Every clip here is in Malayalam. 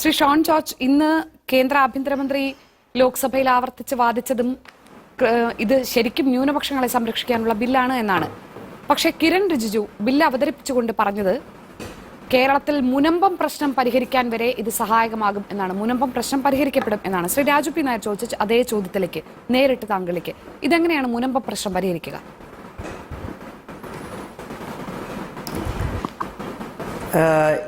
ശ്രീ ഷോൺ ജോർജ് ഇന്ന് കേന്ദ്ര ആഭ്യന്തരമന്ത്രി ലോക്സഭയിൽ ആവർത്തിച്ച് വാദിച്ചതും ഇത് ശരിക്കും ന്യൂനപക്ഷങ്ങളെ സംരക്ഷിക്കാനുള്ള ബില്ലാണ് എന്നാണ്. പക്ഷെ കിരൺ റിജിജു ബില്ല് അവതരിപ്പിച്ചുകൊണ്ട് പറഞ്ഞത് കേരളത്തിൽ മുനമ്പം പ്രശ്നം പരിഹരിക്കാൻ വരെ ഇത് സഹായകമാകും എന്നാണ്. മുനമ്പം പ്രശ്നം പരിഹരിക്കപ്പെടും എന്നാണ്. ശ്രീ രാജു പി നായർ ചോദിച്ച അതേ ചോദ്യത്തിലേക്ക് നേരിട്ട് താങ്കളിലേക്ക്. ഇതെങ്ങനെയാണ് മുനമ്പം പ്രശ്നം പരിഹരിക്കുക?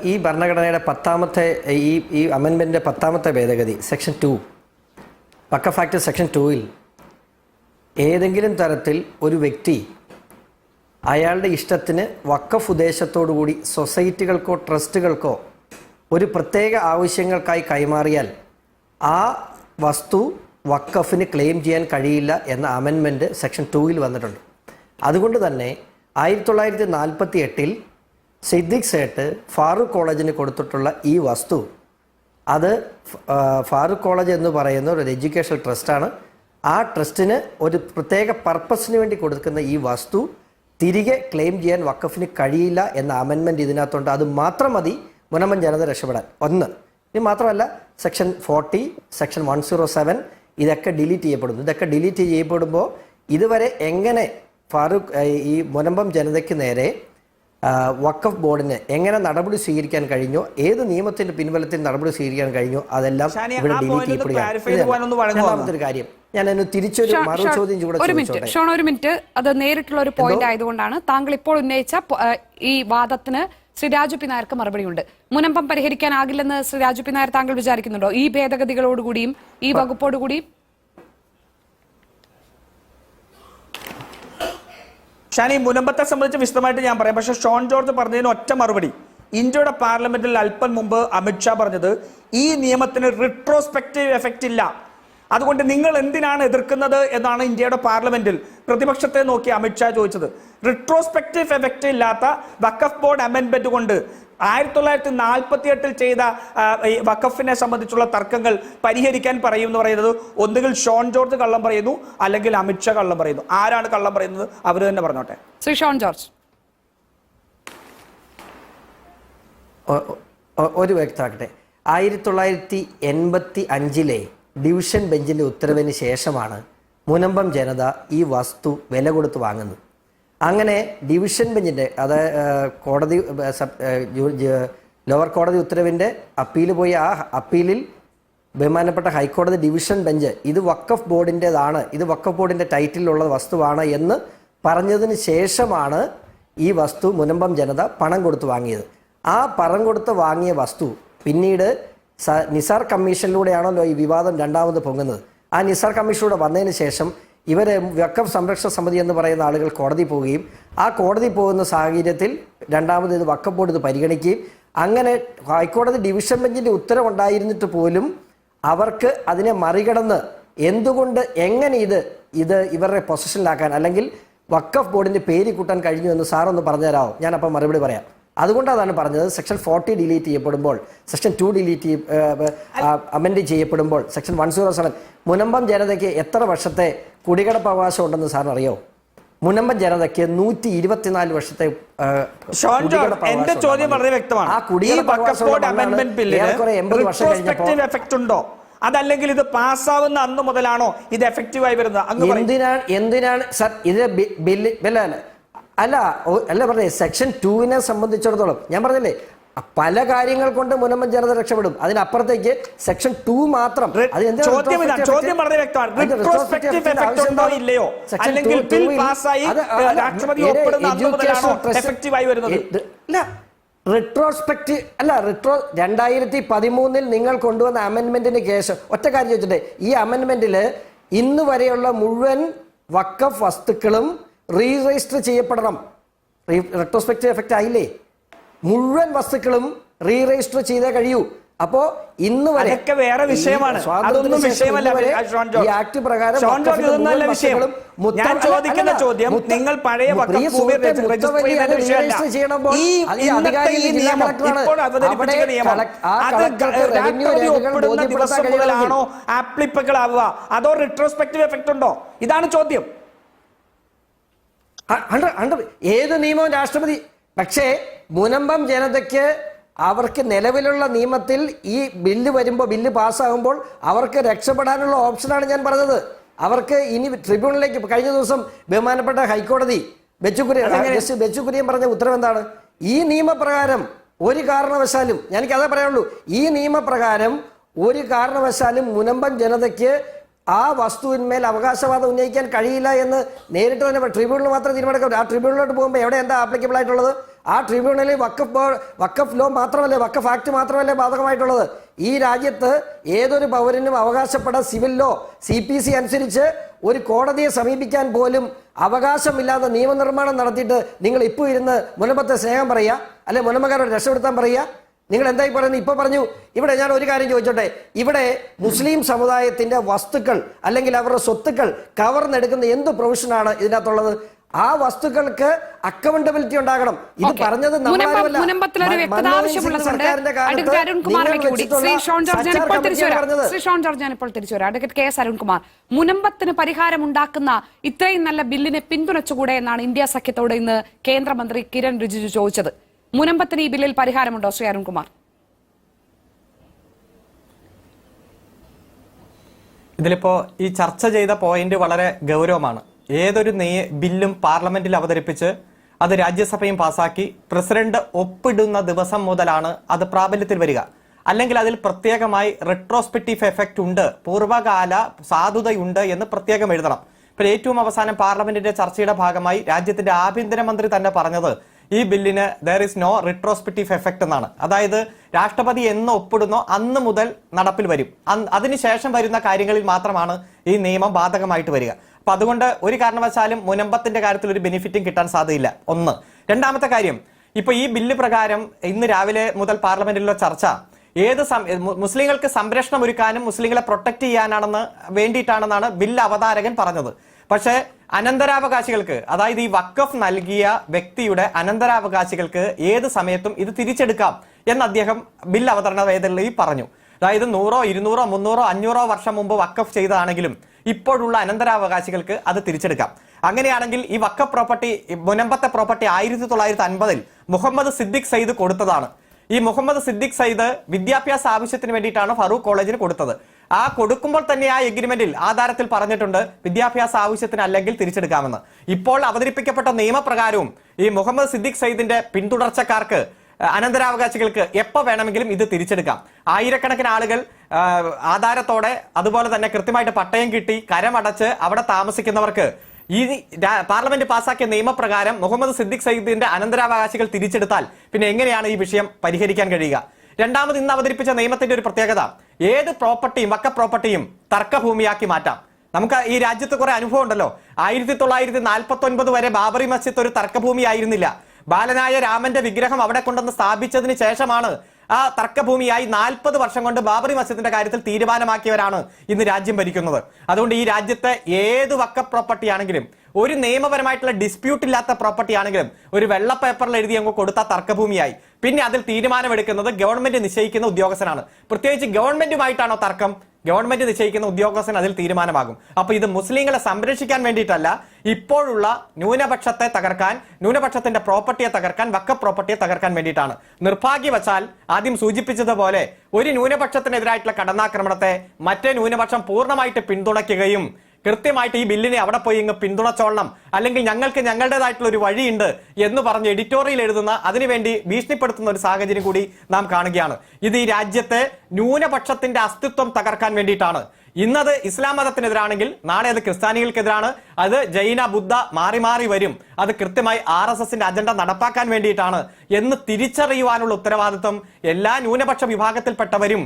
ഈ ഭരണഘടനയുടെ പത്താമത്തെ ഈ ഈ അമെൻമെന്റിന്റെ പത്താമത്തെ ഭേദഗതി section two Waqf act section ടൂവിൽ ഏതെങ്കിലും തരത്തിൽ ഒരു വ്യക്തി അയാളുടെ ഇഷ്ടത്തിന് വക്കഫ് ഉദ്ദേശത്തോടുകൂടി സൊസൈറ്റികൾക്കോ ട്രസ്റ്റുകൾക്കോ ഒരു പ്രത്യേക ആവശ്യങ്ങൾക്കായി കൈമാറിയാൽ ആ വസ്തു വക്കഫിന് ക്ലെയിം ചെയ്യാൻ കഴിയില്ല എന്ന അമെൻമെന്റ് സെക്ഷൻ ടൂവിൽ വന്നിട്ടുണ്ട്. അതുകൊണ്ട് തന്നെ ആയിരത്തി തൊള്ളായിരത്തി നാൽപ്പത്തി എട്ടിൽ സിദ്ദിഖ് സേട്ട് ഫാറൂഖ് കോളേജിന് കൊടുത്തിട്ടുള്ള ഈ വസ്തു അത് ഫാറൂഖ് കോളേജ് എന്ന് പറയുന്ന ഒരു എഡ്യൂക്കേഷണൽ ട്രസ്റ്റാണ് ആ ട്രസ്റ്റിന് ഒരു പ്രത്യേക പർപ്പസിന് വേണ്ടി കൊടുക്കുന്ന ഈ വസ്തു തിരികെ ക്ലെയിം ചെയ്യാൻ വക്കഫിന് കഴിയില്ല എന്ന അമെൻമെന്റ് ഇതിനകത്തുണ്ട്. അത് മാത്രം മതി മുനമ്മൻ ജനത രക്ഷപ്പെടാൻ. ഒന്ന് ഇനി മാത്രമല്ല section forty section one zero seven ഇതൊക്കെ ഡിലീറ്റ് ചെയ്യപ്പെടുന്നു. ഇതൊക്കെ ഡിലീറ്റ് ചെയ്യപ്പെടുമ്പോൾ ഇതുവരെ എങ്ങനെ ഫാറൂഖ് ഈ മുനമ്പം ജനതയ്ക്ക് നേരെ വഖഫ് ബോർഡിന് എങ്ങനെ നടപടി സ്വീകരിക്കാൻ കഴിഞ്ഞോ ഏത് നിയമത്തിന്റെ പിൻബലത്തിൽ നടപടി സ്വീകരിക്കാൻ കഴിഞ്ഞോ അതെല്ലാം ഇവിടെ? രണ്ടാമത്തെ ഒരു കാര്യം ഞാൻ അതിന് തിരിച്ചൊരു മറു ചോദ്യം ഒരു മിനിറ്റ്. ഷോൺ ഒരു മിനിറ്റ്. അത് നേരിട്ടുള്ള ഒരു പോയിന്റ് ആയതുകൊണ്ടാണ്. താങ്കൾ ഇപ്പോൾ ഉന്നയിച്ച ഈ വാദത്തിന് ശ്രീ രാജു പി നായർക്ക് മറുപടിയുണ്ട് മുനമ്പം പരിഹരിക്കാനാകില്ലെന്ന് ശ്രീ രാജു പി നായർ താങ്കൾ വിചാരിക്കുന്നുണ്ടോ? ഈ ഭേദഗതികളോടുകൂടിയും ഈ വകുപ്പോടുകൂടിയും ഷാനി മുനമ്പത്തെ സംബന്ധിച്ച് വിശദമായിട്ട് ഞാൻ പറയാം. പക്ഷേ ഷോൺ ജോർജ് പറഞ്ഞതിന് ഒറ്റ മറുപടി. ഇന്ത്യയുടെ പാർലമെന്റിൽ അല്പം മുമ്പ് അമിത്ഷാ പറഞ്ഞത് ഈ നിയമത്തിന് റിട്രോസ്പെക്റ്റീവ് എഫക്റ്റ് ഇല്ല. അതുകൊണ്ട് നിങ്ങൾ എന്തിനാണ് എതിർക്കുന്നത് എന്നാണ് ഇന്ത്യയുടെ പാർലമെന്റിൽ പ്രതിപക്ഷത്തെ നോക്കി അമിത്ഷാ ചോദിച്ചത്. റിട്രോസ്പെക്റ്റീവ് എഫക്റ്റ് ഇല്ലാത്ത വക്കഫ് ബോർഡ് അമെൻമെന്റ് കൊണ്ട് ആയിരത്തി തൊള്ളായിരത്തി നാൽപ്പത്തി എട്ടിൽ ചെയ്ത വക്കഫിനെ വഖഫിനെ സംബന്ധിച്ചുള്ള തർക്കങ്ങൾ പരിഹരിക്കാൻ പറയും എന്ന് പറയുന്നത് ഒന്നുകിൽ ഷോൺ ജോർജ് കള്ളം പറയുന്നു അല്ലെങ്കിൽ അമിത്ഷാ കള്ളം പറയുന്നു. ആരാണ് കള്ളം പറയുന്നത്? അവർ തന്നെ പറഞ്ഞോട്ടെ. ശ്രീ ഷോൺ ജോർജ്. ഒരു വ്യക്തമാക്കട്ടെ ആയിരത്തി തൊള്ളായിരത്തി എൺപത്തി അഞ്ചിലെ ഡിവിഷൻ ബെഞ്ചിന്റെ ഉത്തരവിന് ശേഷമാണ് മുനമ്പം ജനത ഈ വസ്തു വില കൊടുത്ത് വാങ്ങുന്നത്. അങ്ങനെ ഡിവിഷൻ ബെഞ്ചിന്റെ അതായത് കോടതി ലോവർ കോടതി ഉത്തരവിന്റെ അപ്പീൽ പോയി ആ അപ്പീലിൽ ബഹുമാനപ്പെട്ട ഹൈക്കോടതി ഡിവിഷൻ ബെഞ്ച് ഇത് വക്കഫ് ബോർഡിന്റെതാണ് ഇത് വക്കഫ് ബോർഡിന്റെ ടൈറ്റിലുള്ള വസ്തുവാണ് എന്ന് പറഞ്ഞതിന് ശേഷമാണ് ഈ വസ്തു മുനമ്പം ജനത പണം കൊടുത്ത് വാങ്ങിയത്. ആ പണം കൊടുത്ത് വാങ്ങിയ വസ്തു പിന്നീട് നിസാർ കമ്മീഷനിലൂടെയാണല്ലോ ഈ വിവാദം രണ്ടാമത് പൊങ്ങുന്നത്. ആ നിസാർ കമ്മീഷനിലൂടെ വന്നതിന് ശേഷം ഇവർ വെക്കം സംരക്ഷണ സമിതി എന്ന് പറയുന്ന ആളുകൾ കോടതി പോവുകയും ആ കോടതി പോകുന്ന സാഹചര്യത്തിൽ രണ്ടാമത് ഇത് വക്കം ബോർഡ് ഇത് പരിഗണിക്കുകയും അങ്ങനെ ഹൈക്കോടതി ഡിവിഷൻ ബെഞ്ചിന്റെ ഉത്തരവുണ്ടായിരുന്നിട്ട് പോലും അവർക്ക് അതിനെ മറികടന്ന് എന്തുകൊണ്ട് എങ്ങനെ ഇത് ഇത് ഇവരുടെ പൊസിഷനിലാക്കാൻ അല്ലെങ്കിൽ വക്കഫ് ബോർഡിന്റെ പേര് കൂട്ടാൻ കഴിഞ്ഞു എന്ന് സാറൊന്ന് പറഞ്ഞുതരാമോ? ഞാനപ്പം മറുപടി പറയാം. അതുകൊണ്ടാണ് പറഞ്ഞത് സെക്ഷൻ ഫോർട്ടി ഡിലീറ്റ് ചെയ്യപ്പെടുമ്പോൾ സെക്ഷൻ ടു ഡിലീറ്റ് അമെൻഡ് ചെയ്യപ്പെടുമ്പോൾ section one zero seven Munambam ജനതയ്ക്ക് എത്ര വർഷത്തെ കുടികടപ്പ് അവകാശം ഉണ്ടെന്ന് സാറിന് അറിയോ? മുനമ്പം ജനതയ്ക്ക് നൂറ്റി ഇരുപത്തിനാല് വർഷത്തെ എന്റെ ചോദ്യം വളരെ വ്യക്തമാണ്. ആ ഈ കുടികിടപ്പ് വഖഫ് അവകാശമുള്ള ബോർഡ് മണ്ണാണ് അമെന്റ്മെന്റ് ബില്ലിന് ഏറെക്കുറെ എൺപത് വർഷം കഴിഞ്ഞപ്പോൾ എഫക്റ്റ് ഉണ്ടോ? അതല്ലെങ്കിൽ ഇത് പാസ്സാവുന്ന അന്ന് മുതലാണോ ഇത് എഫക്റ്റീവ് ആയി വരുന്നത്. എന്തിനാണ് എന്തിനാണ് സർ ഇത് ബില്ല് ബില്ല അല്ല അല്ല പറഞ്ഞേ സെക്ഷൻ ടുവിനെ സംബന്ധിച്ചിടത്തോളം ഞാൻ പറഞ്ഞില്ലേ പല കാര്യങ്ങൾ കൊണ്ട് മുനമ്പൻ ജനത രക്ഷപ്പെടും. അതിനപ്പുറത്തേക്ക് സെക്ഷൻ ടു മാത്രം. ചോദ്യം ചോദ്യം? വളരെ വ്യക്തമാണ്? ഇല്ലയോ? അല്ലെങ്കിൽ ബിൽ പാസ്സായി രാഷ്ട്രപതി ഒപ്പിടുന്ന അന്ന് മുതലാണോ trust- വരുന്നത്? അല്ല റിട്രോ രണ്ടായിരത്തി പതിമൂന്നിൽ നിങ്ങൾ കൊണ്ടുവന്ന അമെൻമെന്റിന് കേസ് ഒറ്റ കാര്യം ചോദിച്ചിട്ടെ ഈ അമെൻമെന്റിൽ ഇന്ന് വരെയുള്ള മുഴുവൻ വക്കഫ് വസ്തുക്കളും റീ രജിസ്റ്റർ ചെയ്യപ്പെടണം റെട്രോസ്പെക്റ്റീവ് എഫക്റ്റ് ആയില്ലേ? മുഴുവൻ വസ്തുക്കളും റീ രജിസ്റ്റർ ചെയ്തേ കഴിയൂ. അപ്പോ ഇന്ന് വരെ അതൊക്കെ വേറെ വിഷയമാണ്. അതൊന്നും വിഷയമല്ല ഈ ആക്ട് പ്രകാരം ചോദിക്കുന്ന ചോദ്യം നിങ്ങൾ പഴയ ഒപ്പിടുന്ന ദിവസം മുതലാണോ. ആപ്ലിപ്പബിൾ ആവുക അതോ റിട്രോസ്പെക്റ്റീവ് എഫക്ട് ഉണ്ടോ? ഇതാണ് ചോദ്യം. ഹൺഡ്രഡ് ഹൺഡ്രഡ് ഏത് നിയമവും രാഷ്ട്രപതി പക്ഷേ മുനമ്പം ജനതയ്ക്ക് അവർക്ക് നിലവിലുള്ള നിയമത്തിൽ ഈ ബില്ല് വരുമ്പോൾ ബില്ല് പാസ്സാകുമ്പോൾ അവർക്ക് രക്ഷപ്പെടാനുള്ള ഓപ്ഷനാണ് ഞാൻ പറഞ്ഞത്. അവർക്ക് ഇനി ട്രിബ്യൂണലിലേക്ക് കഴിഞ്ഞ ദിവസം ബഹുമാനപ്പെട്ട ഹൈക്കോടതി ബെച്ചുകുര്യൻ ബെച്ചുകുര്യൻ പറഞ്ഞ ഉത്തരവ് എന്താണ്? ഈ നിയമപ്രകാരം ഒരു കാരണവശാലും എനിക്ക് അതേ പറയുള്ളൂ ഈ നിയമപ്രകാരം ഒരു കാരണവശാലും മുനമ്പൻ ജനതയ്ക്ക് ആ വസ്തുവിന്മേൽ അവകാശവാദം ഉന്നയിക്കാൻ കഴിയില്ല എന്ന് നേരിട്ട് തന്നെ ട്രിബ്യൂണൽ മാത്രം തീരുമാനിക്കാം ആ ട്രിബ്യൂണലിലോട്ട് പോകുമ്പോൾ എവിടെ എന്താ ആപ്ലിക്കബിൾ ആയിട്ടുള്ളത്? ആ ട്രിബ്യൂണലിൽ വക്കഫ് വക്കഫ് ലോ മാത്രമല്ലേ വക്കഫ് ആക്ട് മാത്രമല്ലേ ബാധകമായിട്ടുള്ളത്. ഈ രാജ്യത്ത് ഏതൊരു പൗരനും അവകാശപ്പെടാൻ civil law C P C അനുസരിച്ച് ഒരു കോടതിയെ സമീപിക്കാൻ പോലും അവകാശമില്ലാതെ നിയമനിർമ്മാണം നടത്തിയിട്ട് നിങ്ങൾ ഇപ്പോൾ ഇരുന്ന് മുനമ്പത്തെ സ്നേഹം പറയുക അല്ലെ മുനമ്പക്കാരോട് രക്ഷപ്പെടുത്താൻ പറയുക നിങ്ങൾ എന്തായി പറയുന്നത്? ഇപ്പൊ പറഞ്ഞു ഇവിടെ ഞാൻ ഒരു കാര്യം ചോദിച്ചോട്ടെ. ഇവിടെ മുസ്ലിം സമുദായത്തിന്റെ വസ്തുക്കൾ അല്ലെങ്കിൽ അവരുടെ സ്വത്തുക്കൾ കവർന്നെടുക്കുന്ന എന്ത് പ്രൊവിഷനാണ് ഇതിനകത്തുള്ളത്? ആ വസ്തുക്കൾക്ക് അക്കൗണ്ടബിലിറ്റി ഉണ്ടാകണം. ഇത്. പറഞ്ഞത് അരുൺകുമാർ മുനമ്പത്തിന് പരിഹാരം ഉണ്ടാക്കുന്ന ഇത്രയും നല്ല ബില്ലിനെ പിന്തുണച്ചുകൂടെ എന്നാണ് ഇന്ത്യ സഖ്യത്തോട് ഇന്ന് കേന്ദ്രമന്ത്രി കിരൺ റിജിജു ചോദിച്ചത്. മുനമ്പത്തിന് ഈ ബില്ലിൽ പരിഹാരമുണ്ടോ ശ്രീ അരുൺകുമാർ? ഇതിലിപ്പോ ഈ ചർച്ച ചെയ്ത പോയിന്റ് വളരെ ഗൗരവമാണ്. ഏതൊരു ബില്ലും പാർലമെന്റിൽ അവതരിപ്പിച്ച് അത് രാജ്യസഭയും പാസാക്കി പ്രസിഡന്റ് ഒപ്പിടുന്ന ദിവസം മുതലാണ് അത് പ്രാബല്യത്തിൽ വരിക. അല്ലെങ്കിൽ അതിൽ പ്രത്യേകമായി റെട്രോസ്പെക്റ്റീവ് എഫക്റ്റ് ഉണ്ട് പൂർവകാല സാധുതയുണ്ട് എന്ന് പ്രത്യേകം എഴുതണം. ഇപ്പോൾ ഏറ്റവും അവസാനം പാർലമെന്റിന്റെ ചർച്ചയുടെ ഭാഗമായി രാജ്യത്തിന്റെ ആഭ്യന്തരമന്ത്രി തന്നെ പറഞ്ഞത് ഈ ബില്ലിന് there is no retrospective effect എന്നാണ്. അതായത് രാഷ്ട്രപതി എന്ന് ഒപ്പിടുന്നോ അന്ന് മുതൽ നടപ്പിൽ വരും. അതിനുശേഷം വരുന്ന കാര്യങ്ങളിൽ മാത്രമാണ് ഈ നിയമം ബാധകമായിട്ട് വരിക. അപ്പൊ അതുകൊണ്ട് ഒരു കാരണവശാലും മുനമ്പത്തിന്റെ കാര്യത്തിൽ ഒരു ബെനിഫിറ്റും കിട്ടാൻ സാധ്യതയില്ല. ഒന്ന്. രണ്ടാമത്തെ കാര്യം ഇപ്പൊ ഈ ബില്ല് പ്രകാരം ഇന്ന് രാവിലെ മുതൽ പാർലമെന്റിലുള്ള ചർച്ച ഏത് മുസ്ലിങ്ങൾക്ക് സംരക്ഷണം ഒരുക്കാനും മുസ്ലിങ്ങളെ പ്രൊട്ടക്ട് ചെയ്യാനാണെന്ന് വേണ്ടിയിട്ടാണെന്നാണ് ബില്ല് അവതാരകൻ പറഞ്ഞത്. പക്ഷേ അനന്തരാവകാശികൾക്ക് അതായത് ഈ വക്കഫ് നൽകിയ വ്യക്തിയുടെ അനന്തരാവകാശികൾക്ക് ഏത് സമയത്തും ഇത് തിരിച്ചെടുക്കാം എന്ന് അദ്ദേഹം ബിൽ അവതരണ വേദനയിൽ പറഞ്ഞു. അതായത് നൂറോ ഇരുന്നൂറോ മുന്നൂറോ അഞ്ഞൂറോ വർഷം മുമ്പ് വക്കഫ് ചെയ്തതാണെങ്കിലും ഇപ്പോഴുള്ള അനന്തരാവകാശികൾക്ക് അത് തിരിച്ചെടുക്കാം. അങ്ങനെയാണെങ്കിൽ ഈ വക്കഫ് പ്രോപ്പർട്ടി മുനമ്പത്തെ പ്രോപ്പർട്ടി ആയിരത്തി തൊള്ളായിരത്തി അൻപതിൽ മുഹമ്മദ് സിദ്ദിഖ് സയ്യിദ് കൊടുത്തതാണ്. ഈ മുഹമ്മദ് സിദ്ദിഖ് സയ്യിദ് വിദ്യാഭ്യാസ ആവശ്യത്തിന് വേണ്ടിയിട്ടാണ് ഫറൂഖ് കോളേജിന് കൊടുത്തത്. ആ കൊടുക്കുമ്പോൾ തന്നെ ആ എഗ്രിമെന്റിൽ ആധാരത്തിൽ പറഞ്ഞിട്ടുണ്ട് വിദ്യാഭ്യാസ ആവശ്യത്തിന് അല്ലെങ്കിൽ തിരിച്ചെടുക്കാമെന്ന്. ഇപ്പോൾ അവതരിപ്പിക്കപ്പെട്ട നിയമപ്രകാരവും ഈ മുഹമ്മദ് സിദ്ദിഖ് സയ്യിദിന്റെ പിന്തുടർച്ചക്കാർക്ക് അനന്തരാവകാശികൾക്ക് എപ്പോ വേണമെങ്കിലും ഇത് തിരിച്ചെടുക്കാം. ആയിരക്കണക്കിന് ആളുകൾ ആധാരത്തോടെ അതുപോലെ തന്നെ കൃത്യമായിട്ട് പട്ടയം കിട്ടി കരമടച്ച് അവിടെ താമസിക്കുന്നവർക്ക് ഈ പാർലമെന്റ് പാസാക്കിയ നിയമപ്രകാരം മുഹമ്മദ് സിദ്ദിഖ് സയ്യിദിന്റെ അനന്തരാവകാശികൾ തിരിച്ചെടുത്താൽ പിന്നെ എങ്ങനെയാണ് ഈ വിഷയം പരിഹരിക്കാൻ കഴിയുക? രണ്ടാമത് ഇന്ന് അവതരിപ്പിച്ച നിയമത്തിന്റെ ഒരു പ്രത്യേകത. ഏത് പ്രോപ്പർട്ടിയും വക്ക പ്രോപ്പർട്ടിയും തർക്കഭൂമിയാക്കി മാറ്റാം. നമുക്ക് ഈ രാജ്യത്ത് കുറെ അനുഭവം ഉണ്ടല്ലോ. ആയിരത്തി തൊള്ളായിരത്തി നാൽപ്പത്തി ഒൻപത് വരെ ബാബറി മസ്ജിദ് ഒരു തർക്കഭൂമി ആയിരുന്നില്ല ബാലനായ രാമന്റെ വിഗ്രഹം അവിടെ കൊണ്ടുവന്ന് സ്ഥാപിച്ചതിന് ശേഷമാണ് ആ തർക്കഭൂമിയായി നാൽപ്പത് വർഷം കൊണ്ട് ബാബറി മസ്ജിദിന്റെ കാര്യത്തിൽ തീരുമാനമാക്കിയവരാണ് ഇന്ന് രാജ്യം ഭരിക്കുന്നത്. അതുകൊണ്ട് ഈ രാജ്യത്തെ ഏത് വക്ക പ്രോപ്പർട്ടി ആണെങ്കിലും ഒരു നിയമപരമായിട്ടുള്ള ഡിസ്പ്യൂട്ട് ഇല്ലാത്ത പ്രോപ്പർട്ടി ആണെങ്കിലും ഒരു വെള്ള പേപ്പറിൽ എഴുതി അങ്ങ് കൊടുത്ത തർക്കഭൂമിയായി. പിന്നെ അതിൽ തീരുമാനമെടുക്കുന്നത് ഗവൺമെന്റ് നിശ്ചയിക്കുന്ന ഉദ്യോഗസ്ഥനാണ്. പ്രത്യേകിച്ച് ഗവൺമെന്റുമായിട്ടാണോ തർക്കം? ഗവൺമെന്റ് നിശ്ചയിക്കുന്ന ഉദ്യോഗസ്ഥൻ അതിൽ തീരുമാനമാകും. അപ്പൊ ഇത് മുസ്ലിങ്ങളെ സംരക്ഷിക്കാൻ വേണ്ടിയിട്ടല്ല ഇപ്പോഴുള്ള ന്യൂനപക്ഷത്തെ തകർക്കാൻ ന്യൂനപക്ഷത്തിന്റെ പ്രോപ്പർട്ടിയെ തകർക്കാൻ വക്ക പ്രോപ്പർട്ടിയെ തകർക്കാൻ വേണ്ടിയിട്ടാണ്. നിർഭാഗ്യവശാൽ ആദ്യം സൂചിപ്പിച്ചതുപോലെ ഒരു ന്യൂനപക്ഷത്തിനെതിരായിട്ടുള്ള കടന്നാക്രമണത്തെ മറ്റേ ന്യൂനപക്ഷം പൂർണമായിട്ട് പിന്തുണയ്ക്കുകയും കൃത്യമായിട്ട് ഈ ബില്ലിനെ അവിടെ പോയി ഇങ്ങ് പിന്തുണച്ചോളണം. അല്ലെങ്കിൽ ഞങ്ങൾക്ക് ഞങ്ങളുടേതായിട്ടുള്ള ഒരു വഴിയുണ്ട് എന്ന് പറഞ്ഞ് എഡിറ്റോറിയൽ എഴുതുന്ന അതിനുവേണ്ടി ഭീഷണിപ്പെടുത്തുന്ന ഒരു സാഹചര്യം കൂടി നാം കാണുകയാണ്. ഇത് ഈ രാജ്യത്തെ ന്യൂനപക്ഷത്തിന്റെ അസ്തിത്വം തകർക്കാൻ വേണ്ടിയിട്ടാണ്. ഇന്നത് ഇസ്ലാം മതത്തിനെതിരാണെങ്കിൽ നാളെ അത് ക്രിസ്ത്യാനികൾക്കെതിരാണ്. അത് ജൈന ബുദ്ധ മാറി മാറി വരും. അത് കൃത്യമായി ആർ എസ് എസിന്റെ അജണ്ട നടപ്പാക്കാൻ വേണ്ടിയിട്ടാണ്. എന്ന് തിരിച്ചറിയുവാനുള്ള ഉത്തരവാദിത്വം എല്ലാ ന്യൂനപക്ഷ വിഭാഗത്തിൽപ്പെട്ടവരും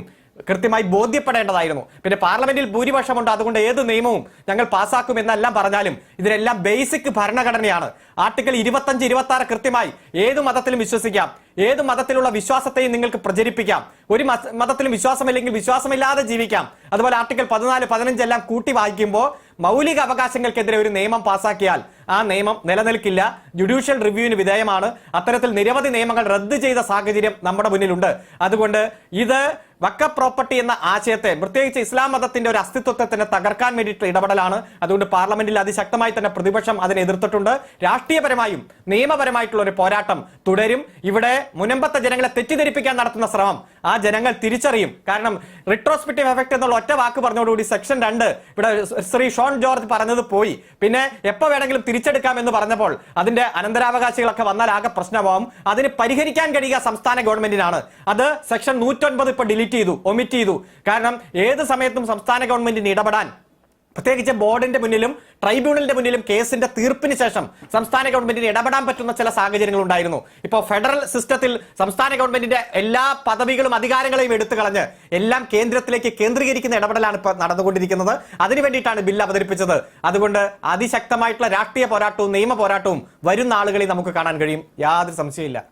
കൃത്യമായി ബോധ്യപ്പെടേണ്ടതായിരുന്നു. പിന്നെ പാർലമെന്റിൽ ഭൂരിപക്ഷമുണ്ട്. അതുകൊണ്ട് ഏത് നിയമവും ഞങ്ങൾ പാസാക്കും എന്നെല്ലാം പറഞ്ഞാലും ഇതിനെല്ലാം ബേസിക് ഭരണഘടനയാണ്. ആർട്ടിക്കിൾ ഇരുപത്തഞ്ച് ഇരുപത്തി ആറ് കൃത്യമായി ഏത് മതത്തിലും വിശ്വസിക്കാം. ഏത് മതത്തിലുള്ള വിശ്വാസത്തെയും നിങ്ങൾക്ക് പ്രചരിപ്പിക്കാം. ഒരു മതത്തിലും വിശ്വാസമില്ലെങ്കിൽ വിശ്വാസമില്ലാതെ ജീവിക്കാം. അതുപോലെ ആർട്ടിക്കിൾ പതിനാല് പതിനഞ്ച് എല്ലാം കൂട്ടി വായിക്കുമ്പോൾ മൗലിക അവകാശങ്ങൾക്കെതിരെ ഒരു നിയമം പാസാക്കിയാൽ ആ നിയമം നിലനിൽക്കില്ല. ജുഡീഷ്യൽ റിവ്യൂവിന് വിധേയമാണ്. അത്തരത്തിൽ നിരവധി നിയമങ്ങൾ റദ്ദ് ചെയ്ത സാഹചര്യം നമ്മുടെ മുന്നിലുണ്ട്. അതുകൊണ്ട് ഇത് വക്ക പ്രോപ്പർട്ടി എന്ന ആശയത്തെ പ്രത്യേകിച്ച് ഇസ്ലാം മതത്തിന്റെ ഒരു അസ്തിത്വത്തെ തന്നെ തകർക്കാൻ വേണ്ടിയിട്ടുള്ള ഇടപെടലാണ്. അതുകൊണ്ട് പാർലമെന്റിൽ അതിശക്തമായി തന്നെ പ്രതിപക്ഷം അതിനെ എതിർത്തിട്ടുണ്ട്. രാഷ്ട്രീയപരമായും നിയമപരമായിട്ടുള്ള ഒരു പോരാട്ടം തുടരും. ഇവിടെ മുനമ്പത്തെ ജനങ്ങളെ തെറ്റിദ്ധരിപ്പിക്കാൻ നടത്തുന്ന ശ്രമം ആ ജനങ്ങൾ തിരിച്ചറിയും. കാരണം റിട്രോസ്പെക്റ്റീവ് എഫക്ട് എന്നുള്ള ഒറ്റ വാക്ക് പറഞ്ഞതോടുകൂടി സെക്ഷൻ രണ്ട് ഇവിടെ ശ്രീ ഷോൺ ജോർജ് പറഞ്ഞത് പോയി. പിന്നെ എപ്പോ വേണമെങ്കിലും തിരിച്ചെടുക്കാം എന്ന് പറഞ്ഞപ്പോൾ അതിന്റെ അനന്തരാവകാശികളൊക്കെ വന്നാൽ ആകെ പ്രശ്നമാവും. അതിന് പരിഹരിക്കാൻ കഴിയുക സംസ്ഥാന ഗവൺമെന്റിനാണ്. അത് സെക്ഷൻ നൂറ്റൊൻപത് ഇപ്പൊ ഡിലീറ്റ് ചെയ്തു ഒമിറ്റ് ചെയ്തു. കാരണം ഏത് സമയത്തും സംസ്ഥാന ഗവൺമെന്റിന് ഇടപെടാൻ പ്രത്യേകിച്ച് ബോർഡിന്റെ മുന്നിലും ട്രൈബ്യൂണലിന്റെ മുന്നിലും കേസിന്റെ തീർപ്പിന് ശേഷം സംസ്ഥാന ഗവൺമെന്റിന് ഇടപെടാൻ പറ്റുന്ന ചില സാഹചര്യങ്ങൾ ഉണ്ടായിരുന്നു ഇപ്പോൾ ഫെഡറൽ സിസ്റ്റത്തിൽ സംസ്ഥാന ഗവൺമെന്റിന്റെ എല്ലാ പദവികളും അധികാരങ്ങളെയും എടുത്തു കളഞ്ഞ് എല്ലാം കേന്ദ്രത്തിലേക്ക് കേന്ദ്രീകരിക്കുന്ന ഇടപെടലാണ് ഇപ്പോൾ നടന്നുകൊണ്ടിരിക്കുന്നത്. അതിനു വേണ്ടിയിട്ടാണ് ബില്ല് അവതരിപ്പിച്ചത്. അതുകൊണ്ട് അതിശക്തമായിട്ടുള്ള രാഷ്ട്രീയ പോരാട്ടവും നിയമ പോരാട്ടവും വരുന്ന ആളുകളെ നമുക്ക് കാണാൻ കഴിയും. യാതൊരു സംശയമില്ല